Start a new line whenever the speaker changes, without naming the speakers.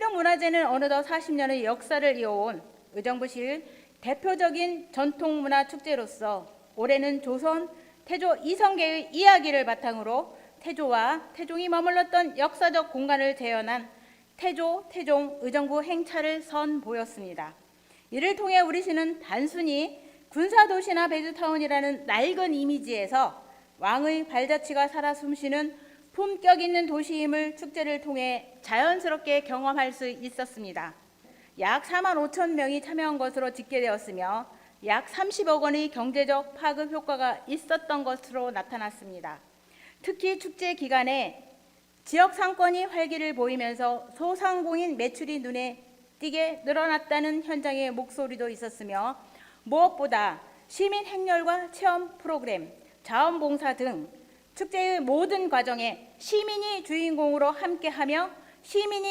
태룡문화제는 어느덧 40년의 역사를 이어온 의정부시 대표적인 전통문화 축제로서 올해는 조선 태조 이성계의 이야기를 바탕으로 태조와 태종이 머물렀던 역사적 공간을 재현한 태조, 태종, 의정부 행차를 선보였습니다. 이를 통해 우리 시는 단순히 군사도시나 베드타운이라는 낡은 이미지에서 왕의 발자취가 살아 숨쉬는 품격 있는 도시임을 축제를 통해 자연스럽게 경험할 수 있었습니다. 약 4만 5천 명이 참여한 것으로 집계되었으며 약 30억 원의 경제적 파급 효과가 있었던 것으로 나타났습니다. 특히 축제 기간에 지역 상권이 활기를 보이면서 소상공인 매출이 눈에 띄게 늘어났다는 현장의 목소리도 있었으며 무엇보다 시민 행렬과 체험 프로그램, 자원봉사 등 축제의 모든 과정에 시민이 주인공으로 함께하며 시민이